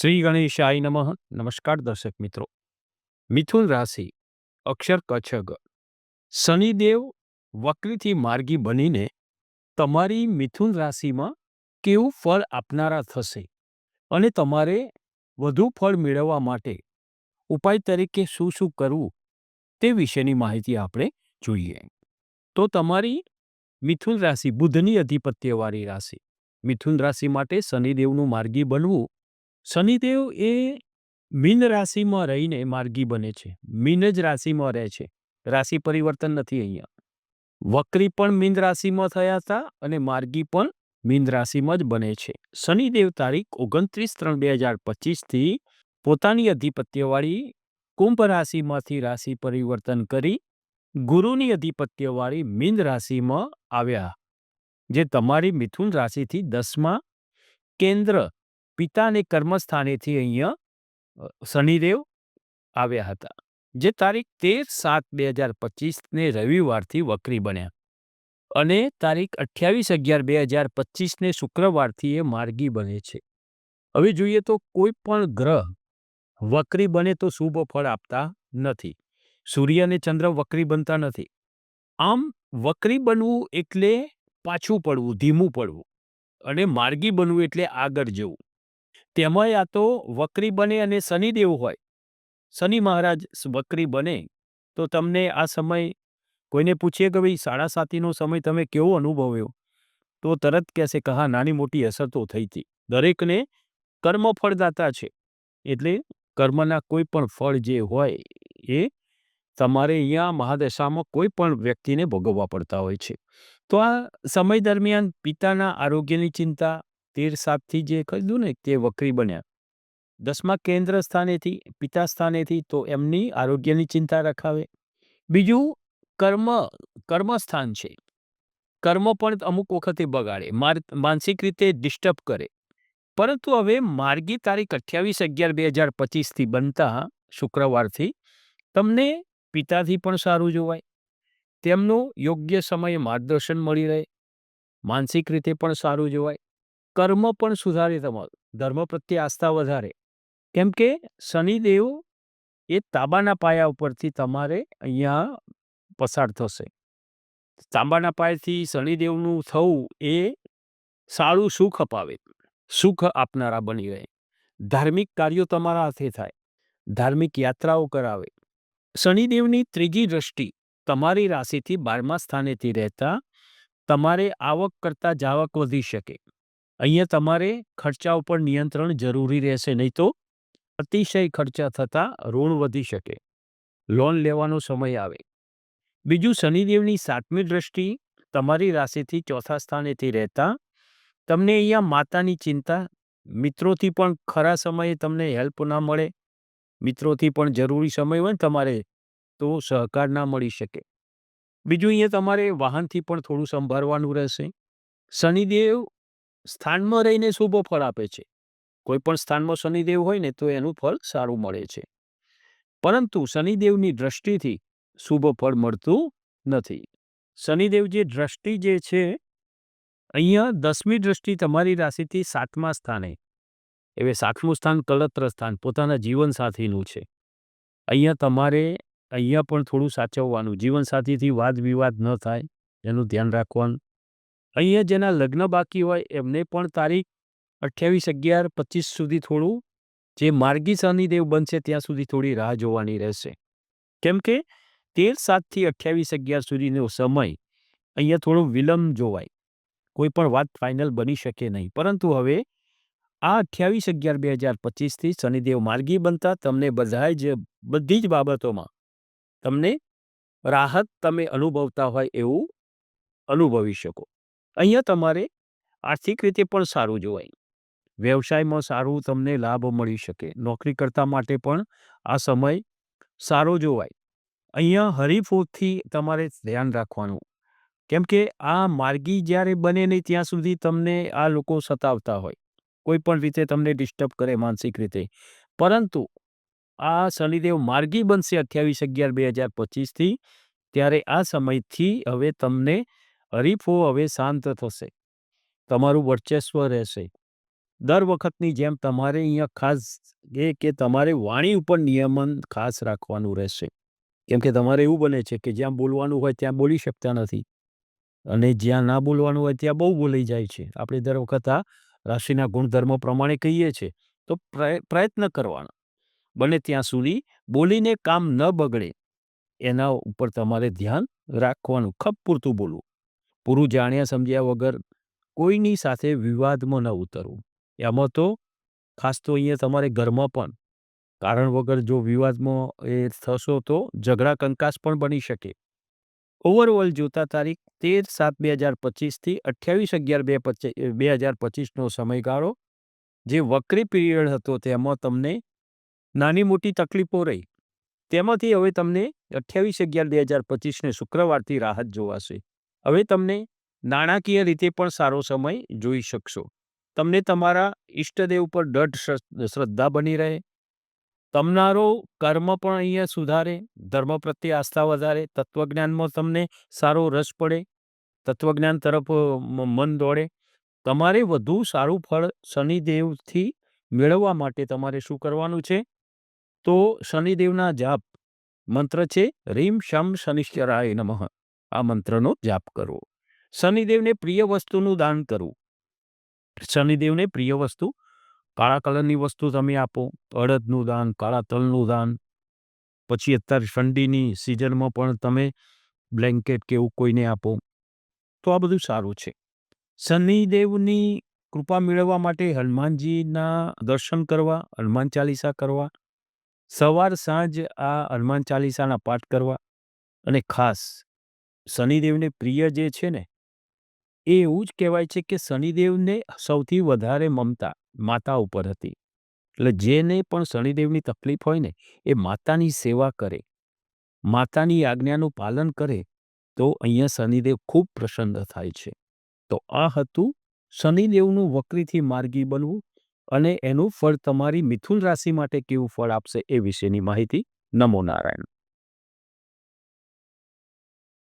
શ્રી ગણેશાય નમઃ. નમસ્કાર દર્શક મિત્રો. મિથુન રાશિ, અક્ષર કચ્છગ. શનિદેવ વક્રીથી માર્ગી બનીને તમારી મિથુન રાશિમાં કેવું ફળ આપનારા થશે અને તમારે વધુ ફળ મેળવવા માટે ઉપાય તરીકે શું શું કરવું તે વિશેની માહિતી આપણે જોઈએ. તો તમારી મિથુન રાશિ બુધની અધિપત્યવાળી રાશિ. મિથુન રાશિ માટે શનિદેવનું માર્ગી બનવું શનિદેવ એ મીન રાશિમાં રહીને માર્ગી બને છે. મીન જ રાશિમાં રહે છે. રાશિ પરિવર્તન નથી અહીંયા. વક્રી પણ મીન રાશિમાં થયા હતા અને માર્ગી પણ મીન રાશિમાં જ બને છે. શનિદેવ તારીખ ઓગણત્રીસ ત્રણ બે હજાર પચીસથી પોતાની અધિપત્યવાળી કુંભ રાશિમાંથી રાશિ પરિવર્તન કરી ગુરુની અધિપત્યવાળી મીન રાશિમાં આવ્યા. જે તમારી મિથુન રાશિથી દસમા કેન્દ્ર પિતાને કર્મસ્થાનેથી અહીંયા શનિદેવ આવ્યા હતા, જે તારીખ તેર સાત બે હજાર પચીસને રવિવારથી વક્રી બન્યા અને તારીખ અઠ્યાવીસ અગિયાર બે હજાર પચીસને શુક્રવારથી એ માર્ગી બને છે. હવે જોઈએ તો કોઈ પણ ગ્રહ વક્રી બને તો શુભ ફળ આપતા નથી. સૂર્ય અને ચંદ્ર વક્રી બનતા નથી. આમ વક્રી બનવું એટલે પાછું પડવું, ધીમું પડવું અને માર્ગી બનવું એટલે આગળ જવું. તેમાંય આ તો વક્રી બને અને શનિદેવ હોય. શનિ મહારાજ વક્રી બને, તો તમને આ સમય કોઈને પૂછીએ કે ભાઈ સાડા સાતીનો સમય તમે કેવો અનુભવ્યો? તો તરત કહેશે કે હા, નાની મોટી અસર તો થઈ હતી. દરેકને કર્મ ફળદાતા છે. એટલે કર્મના કોઈ પણ ફળ જે હોય એ તમારે અહીંયા મહાદશામાં કોઈ પણ વ્યક્તિને ભોગવવા પડતા હોય છે. તો આ સમય દરમિયાન પિતાના આરોગ્યની ચિંતા તેર સાપથી જે કહ્યું ને તે વક્રી બન્યા. દસમા કેન્દ્ર સ્થાનેથી, પિતા સ્થાનેથી તો એમની આરોગ્યની ચિંતા રખાવે. બીજું, કર્મ, કર્મસ્થાન છે. કર્મ પણ અમુક વખતે બગાડે માનસિક રીતે ડિસ્ટર્બ કરે. પરંતુ હવે માર્ગી તારીખ અઠ્યાવીસ અગિયાર બે હજાર પચીસથી બનતા શુક્રવારથી તમને પિતાથી પણ સારું જોવાય. તેમનું યોગ્ય સમયે માર્ગદર્શન મળી રહે. માનસિક રીતે પણ સારું જોવાય. કર્મ પણ સુધારે તમારું, ધર્મ પ્રત્યે આસ્થા વધારે. કેમ કે શનિદેવ એ તાંબાના પાયા ઉપરથી તમારે અહીંયા પસાર થશે. તાંબાના પાયાથી શનિદેવનું થવું એ સારું સુખ અપાવે. સુખ આપનારા બની રહે. ધાર્મિક કાર્યો તમારા હાથે થાય. ધાર્મિક યાત્રાઓ કરાવે. શનિદેવની ત્રીજી દ્રષ્ટિ, તમારી રાશિથી બારમા સ્થાનેથી રહેતા, તમારે આવક કરતા જાવક વધી શકે. અહીંયા તમારે ખર્ચા ઉપર નિયંત્રણ જરૂરી રહેશે, નહીં તો અતિશય ખર્ચા થતાં ઋણ વધી શકે. લોન લેવાનો સમય આવે. બીજું, શનિદેવની સાતમી દ્રષ્ટિ તમારી રાશિથી ચોથા સ્થાનેથી રહેતા. તમને અહીંયા માતાની ચિંતા, મિત્રોથી પણ ખરા સમયે તમને હેલ્પ ના મળે. મિત્રોથી પણ જરૂરી સમય હોય તમારે તો સહકાર ના મળી શકે. બીજું, અહીંયા તમારે વાહનથી પણ થોડું સંભાળવાનું રહેશે. શનિદેવ સ્થાનમાં રહીને શુભ ફળ આપે છે. કોઈ પણ સ્થાનમાં શનિદેવ હોય ને તો એનું ફળ સારું મળે છે. પરંતુ શનિદેવની દ્રષ્ટિથી શુભ ફળ મળતું નથી. શનિદેવ જે દ્રષ્ટિ જે છે, અહીંયા દસમી દ્રષ્ટિ તમારી રાશિથી સાતમા સ્થાને. એવે સાતમું સ્થાન કલત્ર સ્થાન, પોતાના જીવનસાથીનું છે. અહીંયા તમારે, અહીંયા પણ થોડું સાચવવાનું, જીવનસાથીથી વાદ વિવાદ ન થાય, એનું ધ્યાન રાખવાનું. અહીંયા જેના લગ્ન બાકી હોય, એમને પણ તારીખ અઠ્યાવીસ અગિયાર પચીસ સુધી થોડું, જે માર્ગી શનિદેવ બનશે ત્યાં સુધી થોડી રાહ જોવાની રહેશે. કેમ કે તેર સાતથી અઠ્યાવીસ અગિયાર સુધીનો સમય અહીંયા થોડો વિલંબ જોવાય. કોઈ પણ વાત ફાઇનલ બની શકે નહીં. પરંતુ હવે આ અઠ્યાવીસ અગિયાર બે હજાર પચીસથી શનિદેવ માર્ગી બનતા તમને બધાય જ, બધી જ બાબતોમાં તમને રાહત તમે અનુભવતા હોય એવું અનુભવી શકો. અહીંયા તમારે આર્થિક રીતે પણ સારું જોવાય. વ્યવસાયમાં સારું તમને લાભ મળી શકે. નોકરી કરતા માટે પણ આ સમય સારો જોવાય. અહીંયા હરીફોથી તમારે ધ્યાન રાખવાનું. કેમ કે આ માર્ગી જ્યારે બને નહીં ત્યાં સુધી તમને આ લોકો સતાવતા હોય. કોઈ પણ રીતે તમને ડિસ્ટર્બ કરે માનસિક રીતે. પરંતુ આ શનિદેવ માર્ગી બનશે અઠ્યાવીસ અગિયાર બે હજાર પચીસથી ત્યારે આ સમયથી હવે તમને હરીફો હવે શાંત થશે. તમારું વર્ચસ્વ રહેશે. દર વખતની જેમ તમારે અહીંયા ખાસ એ કે તમારે વાણી ઉપર નિયમન ખાસ રાખવાનું રહેશે. કેમ કે તમારે એવું બને છે કે જ્યાં બોલવાનું હોય ત્યાં બોલી શકતા નથી. અને જ્યાં ના બોલવાનું હોય ત્યાં બહુ બોલાઈ જાય છે. આપણે દર વખત આ રાશિના ગુણધર્મો પ્રમાણે કહીએ છીએ, તો પ્રય- પ્રયત્ન કરવાનો. બને ત્યાં સુધી બોલીને કામ ન બગડે. એના ઉપર તમારે ધ્યાન રાખવાનું, ખપ પૂરતું બોલવું. પૂરું જાણ્યા સમજ્યા વગર કોઈની સાથે વિવાદમાં ન ઉતરવું. એમાં તો ખાસ તો અહીંયા તમારે ઘરમાં પણ કારણ વગર જો વિવાદમાં એ થશો તો ઝઘડા કંકાસ પણ બની શકે. ઓવરઓલ જોતા તારીખ તેર સાત બે હજાર પચીસથી અઠ્યાવીસ અગિયાર બે પચીસ બે હજાર પચીસનો સમયગાળો જે વક્રી પીરિયડ હતો તેમાં તમને નાની મોટી તકલીફો રહી. તેમાંથી હવે તમને અઠ્યાવીસ અગિયાર બે હજાર પચીસને શુક્રવારથી રાહત જોવાશે. હવે તમને નાણાકીય રીતે પણ સારો સમય જોઈ શકશો. તમને તમારા ઈષ્ટદેવ પર દઢ શ્રદ્ધા બની રહે. તમનારો કર્મ પણ અહીંયા સુધારે, ધર્મ પ્રત્યે આસ્થા વધારે, તત્વજ્ઞાનમાં તમને સારો રસ પડે, તત્વજ્ઞાન તરફ મન દોડે. તમારે વધુ સારું ફળ શનિદેવથી મેળવવા માટે તમારે શું કરવાનું છે? તો શનિદેવના જાપ. મંત્ર છે, રીમ શમ શનિશ્ચરાય નમઃ. આ મંત્રનો જાપ કરવો. શનિદેવને પ્રિય વસ્તુનું દાન કરવું. શનિદેવને પ્રિય વસ્તુ? કાળા કલરની વસ્તુ તમે આપો, અડદનું દાન, કાળા તલનું દાન. પછી અત્યારે ઠંડીની સિઝનમાં પણ તમે બ્લેન્કેટ કે એવું કોઈને આપો. તો આ બધું સારું છે. શનિદેવની કૃપા મેળવવા માટે હનુમાનજીના દર્શન કરવા, હનુમાન ચાલીસા કરવા. સવાર સાંજ આ હનુમાન ચાલીસાના પાઠ કરવા. અને ખાસ શનિદેવને પ્રિય જે છે ને, એ એવું જ કહેવાય છે કે શનિદેવને સૌથી વધારે મમતા માતા ઉપર હતી. એટલે જેને પણ શનિદેવની તકલીફ હોય ને, એ માતાની સેવા કરે, માતાની આજ્ઞાનું પાલન કરે, તો અહીંયા શનિદેવ ખૂબ પ્રસન્ન થાય છે. તો આ હતું શનિદેવનું વક્રીથી માર્ગી બનવું અને એનું ફળ તમારી મિથુન રાશિ માટે કેવું ફળ આપશે એ વિશેની માહિતી નમો નારાયણ.